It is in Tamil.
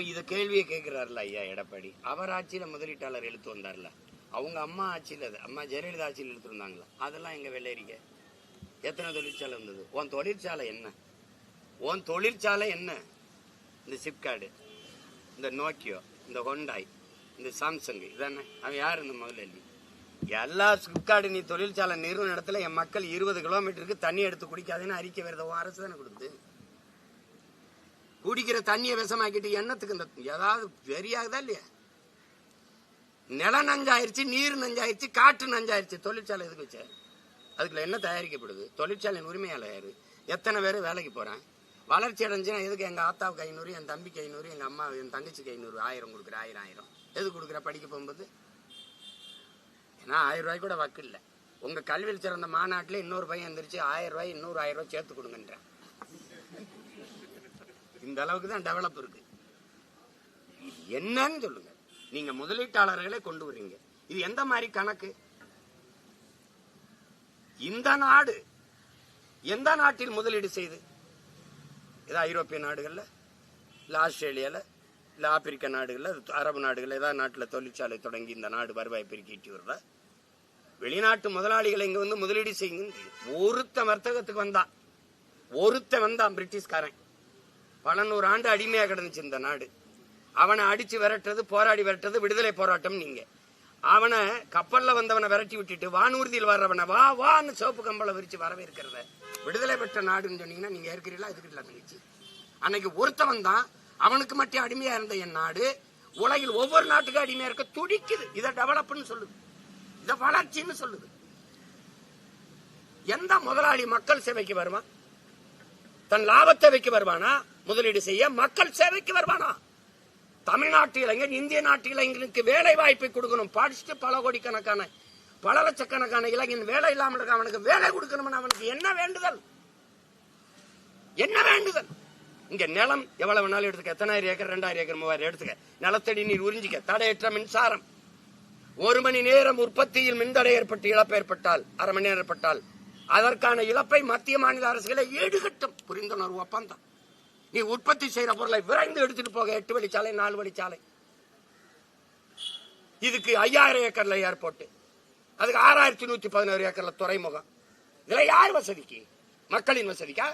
இப்போ இதை கேள்வியை கேட்குறாருல ஐயா எடப்பாடி. அவர் ஆட்சியில் முதலீட்டாளர் எழுத்து வந்தார்ல. அவங்க அம்மா ஆட்சியில் அது அம்மா ஜெயலலிதா ஆட்சியில் எழுத்து வந்தாங்களா அதெல்லாம் எங்கள் வெள்ளரிக்க? எத்தனை தொழிற்சாலை இருந்தது உன் தொழிற்சாலை என்ன? உன் தொழிற்சாலை என்ன? இந்த சிப்காடு இந்த நோக்கியோ இந்த ஹொண்டாய் இந்த சாம்சங் இதானே? அவன் யார் இந்த முதலாளி எல்லா சிப்காடு நீ தொழிற்சாலை நிறுவன இடத்துல என் மக்கள் இருபது கிலோமீட்டருக்கு தண்ணி எடுத்து குடிக்காதுன்னு அறிக்கை வருது அரசு தானே கொடுத்து. குடிக்கிற தண்ணியை விஷமாக்கிட்டு எண்ணத்துக்கு இந்த ஏதாவது வெறியாகுதா இல்லையா? நிலம் நஞ்சாயிருச்சு நீர் நஞ்சாயிருச்சு காற்று நஞ்சாயிருச்சு தொழிற்சாலை எதுக்கு வச்ச? அதுக்குள்ள என்ன தயாரிக்கப்படுது? தொழிற்சாலையின் உரிமையாளர் யாரு? எத்தனை பேர் வேலைக்கு போறேன் வளர்ச்சி அடைஞ்சுன்னா எதுக்கு எங்க ஆத்தாவுக்கு ஐநூறு என் தம்பிக்கு ஐநூறு எங்க அம்மா என் தங்கச்சிக்கு ஐநூறு ஆயிரம் கொடுக்குற ஆயிரம் ஆயிரம். எது கொடுக்குற? படிக்க போகும்போது? ஏன்னா ஆயிரம் ரூபாய் கூட வக்கு இல்லை. உங்க கல்வியில் சிறந்த மாநாட்டில் இன்னொரு பையன் எந்திரிச்சு ஆயிரம் ரூபாய் இன்னொரு ஆயிரம் ரூபாய் சேர்த்து கொடுங்கன்றேன். இந்த அளவுக்கு தான் டெவலப் இருக்கு. இது என்னன்னு சொல்லுங்க. நீங்க முதலீட்டாளர்களை கொண்டு வர்றீங்க. இது எந்த மாதிரி கணக்கு? இந்த நாடு எந்த நாட்டில் முதலீடு செய்து? ஏதோ ஐரோப்பிய நாடுகளில் இல்லை ஆஸ்திரேலியாவில் இல்லை ஆப்பிரிக்க நாடுகளில் அரபு நாடுகளில் ஏதாவது நாட்டில் தொழிற்சாலை தொடங்கி இந்த நாடு வருவாய் பெருக்கிட்டு வருதா? வெளிநாட்டு முதலாளிகளை இங்க வந்து முதலீடு செய்யுங்க. ஒருத்த வர்த்தகத்துக்கு வந்தான். ஒருத்த வந்தான் பிரிட்டிஷ்காரன். பல நூறு ஆண்டு அடிமையா கிடந்துச்சு இந்த நாடு. அவனை அடிச்சு விரட்டுறது போராடி விரட்டுறது விடுதலை போராட்டம் நீங்க. அவனை கப்பல்ல வந்தவனை விரட்டி விட்டுட்டு வானூர்தியில் வர்றவனை வா வான்னு சிவப்பு கம்பளை விரிச்சு வரவேற்கிறத. விடுதலை பெற்ற நாடுன்னு சொன்னீங்கன்னா நீங்க இருக்கிறீங்களா இருக்கிறீங்களா தங்கச்சி? அன்னைக்கு ஒருத்தவன் தான் அவனுக்கு மட்டும் அடிமையா இருந்த என் நாடு உலகில் ஒவ்வொரு நாட்டுக்கும் அடிமையா இருக்க துடிக்குது. இதை டெவலப்னு சொல்லுது. இதை வளர்ச்சின்னு சொல்லுது. எந்த முதலாளி மக்கள் சேவைக்கு வருவான்? தன் லாபத்தை வைக்க வருவானா? முதலீடு செய்ய மக்கள் சேவைக்கு வருவானா? தமிழ்நாட்டு இளைஞர் இந்திய நாட்டு இளைஞர்களுக்கு வேலை வாய்ப்பை கொடுக்கணும். படிச்சுட்டு பல கோடிக்கணக்கான பல லட்சக்கணக்கான இளைஞன் வேலை இல்லாமல் இருக்க அவனுக்கு வேலை கொடுக்கணும்னு அவனுக்கு என்ன வேண்டுதல்? என்ன வேண்டுதல்? இங்க நிலம் எவ்வளவு வேணாலும் எடுத்துக்க? எத்தனாயிரம் ஏக்கர் ரெண்டாயிரம் ஏக்கர் மூவாயிரம் எடுத்துக்க. நிலத்தடி நீர் உறிஞ்சிக்க. தடையற்ற மின்சாரம். ஒரு மணி நேரம் உற்பத்தியில் மின்தடை ஏற்பட்டு இழப்பு ஏற்பட்டால் அரை மணி நேரம் ஏற்பட்டால் அதற்கான இழப்பை மத்திய மாநில அரசுகளை ஈடுகட்டும். புரிந்துணர்வு ஒப்பந்தம். நீ உற்பத்தி செய்யற பொருளை விரைந்து எடுத்துட்டு போக எட்டு வழிச்சாலை நாலு வழிச்சாலை இதுக்கு ஐயாயிரம் ஏக்கர்ல ஏர்போர்ட் அதுக்கு ஆறாயிரத்தி நூத்தி பதினோரு ஏக்கர்ல துறைமுகம். இதுல யார் வசதிக்கு? மக்களின் வசதிக்கா?